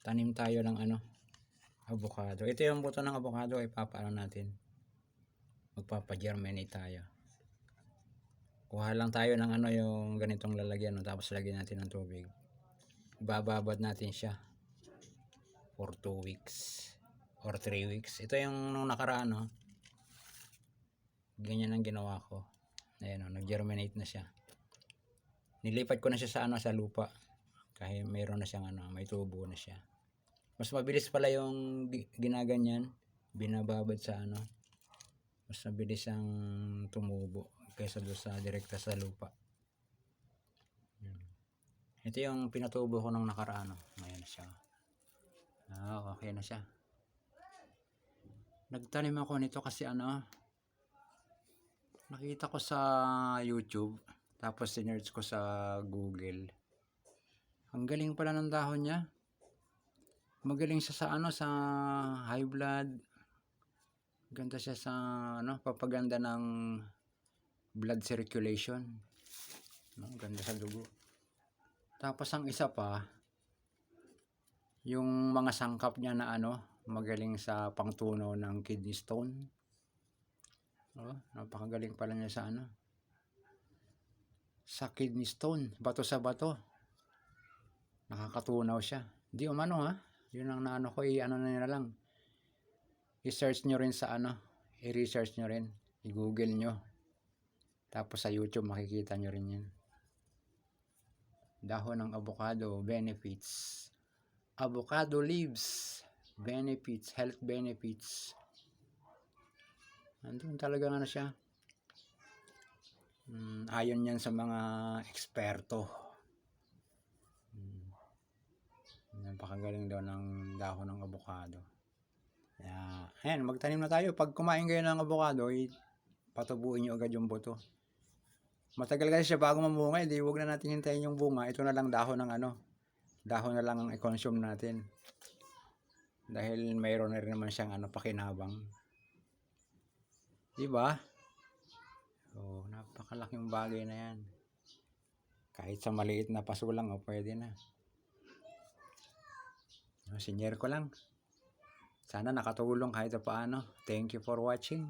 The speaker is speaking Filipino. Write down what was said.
tanim tayo ng ano, avocado. Ito yung buto ng avocado ay papaano natin. Magpapa-germinate tayo. Kuha lang tayo ng ano yung ganitong lalagyan no, tapos lagyan natin ng tubig. Bababad natin siya for 2 weeks or 3 weeks. Ito yung nung nakaraan no. Ganyan ang ginawa ko. Ayan o, nag-germinate na siya. Nilipat ko na siya sa ano sa lupa. Kahit mayroon na siyang ano, may tubo na siya. Mas mabilis pala yung gi- ginaganyan, binababad sa ano. Mas mabilis ang tumubo kaysa doon sa direkta sa lupa. Ito yung pinatubo ko nung nakaraan. Ayan siya. Ah, okay na siya. Nagtanim ako nito kasi ano, nakita ko sa YouTube, tapos sinerge ko sa Google. Ang galing pala ng dahon niya. Magaling siya sa ano, sa high blood. Ganda siya sa ano, papaganda ng blood circulation. No, ganda sa dugo. Tapos ang isa pa, yung mga sangkap niya na ano, magaling sa pangtunaw ng kidney stone. Oh, napakagaling pala niya sa ano. Sa kidney stone, bato sa bato. Nakakatunaw siya. Di umano ha. Yun ang naano ko, i-ano na na lang. I-search nyo rin sa ano, i-research nyo rin. I-google nyo. Tapos sa YouTube makikita nyo rin yan. Dahon ng avocado, benefits. Avocado leaves, benefits, health benefits. Andun talaga ano siya. Mm, ayon yan sa mga eksperto. Mm. Napakagaling daw ng dahon ng avocado. Kaya, ayan, magtanim na tayo. Pag kumain kayo ng avocado, i- patubuin nyo agad yung buto. Matagal kasi siya bago mamunga, hindi huwag na natin hintayin yung bunga. Ito na lang dahon ng ano, dahon na lang ang i-consume natin. Dahil mayroon na rin naman siyang ano, pakinabang. Di ba? So, napakalaking bagay na yan. Kahit sa maliit na paso lang, oh, pwede na. Sinyer ko lang. Sana nakatulong kahit paano. Thank you for watching.